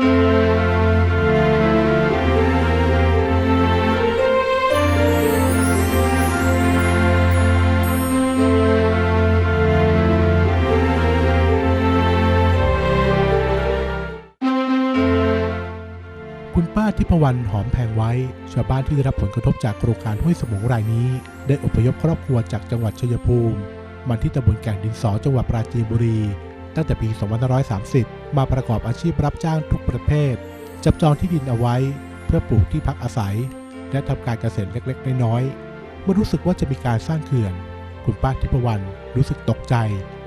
คุณป้าทิพวรรณหอมแพงไว้ ชาวบ้านที่ได้รับผลกระทบจากโครงการห้วยสมงรายนี้ ได้อพยพครอบครัวจากจังหวัดชัยภูมิมาที่ตำบลแก่งดินสอจังหวัดปราจีนบุรี ตั้งแต่ปี 2530 มาประกอบอาชีพรับจ้างทุกประเภท จับจองที่ดินเอาไว้ เพื่อปลูกที่พักอาศัย และทำการเกษตรเล็กๆ น้อยๆ เมื่อรู้สึกว่าจะมีการสร้างเขื่อน คุณป้าทิพวรรณรู้สึกตกใจ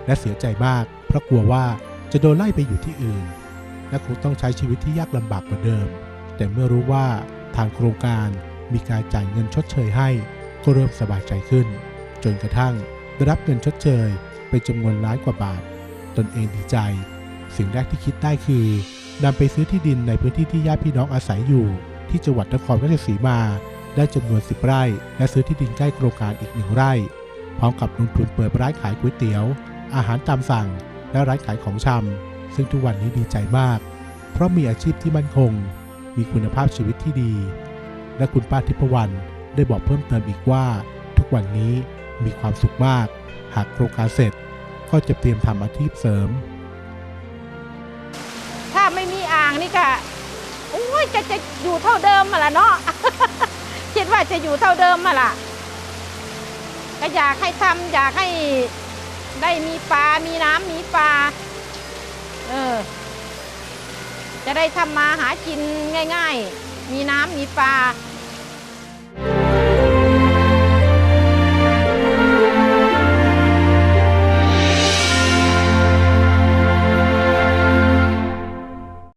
และเสียใจมาก เพราะกลัวว่าจะโดนไล่ไปอยู่ที่อื่น และคงต้องใช้ชีวิตที่ยากลำบากกว่าเดิม แต่เมื่อรู้ว่าทางโครงการมีการจ่ายเงินชดเชยให้ ก็เริ่มสบายใจขึ้น จนกระทั่งได้รับเงินชดเชยเป็นจำนวนล้านกว่าบาท ตนเองดีใจ สิ่งแรกที่คิดได้คือนำไปซื้อที่ดินในพื้นที่ที่ญาติพี่น้องอาศัยอยู่ ที่จังหวัดนครราชสีมา ได้จำนวน 10 ไร่ และซื้อที่ดินใกล้โครงการอีกหนึ่งไร่ พร้อมกับลงทุนเปิดร้านขายก๋วยเตี๋ยว อาหารตามสั่ง และร้านขายของชำซึ่งทุกวันนี้ดีใจมาก เพราะมีอาชีพที่มั่นคง มีคุณภาพชีวิตที่ดี และคุณป้าทิพวรรณได้บอกเพิ่มเติมอีกว่า ทุกวันนี้มีความสุขมาก หากโครงการเสร็จ ก็จะเตรียมทำอาชีพเสริม ถ้าไม่มีอ่างนี่ก็โอ้ยจะจะอยู่เท่าเดิมมาละเนาะ คิดว่าจะอยู่เท่าเดิมมาละก็อยากให้ทำอยากให้ได้มีปลา มีน้ำมีปลา เออ จะได้ทำมาหากินง่าย ๆ มีน้ำมีปลา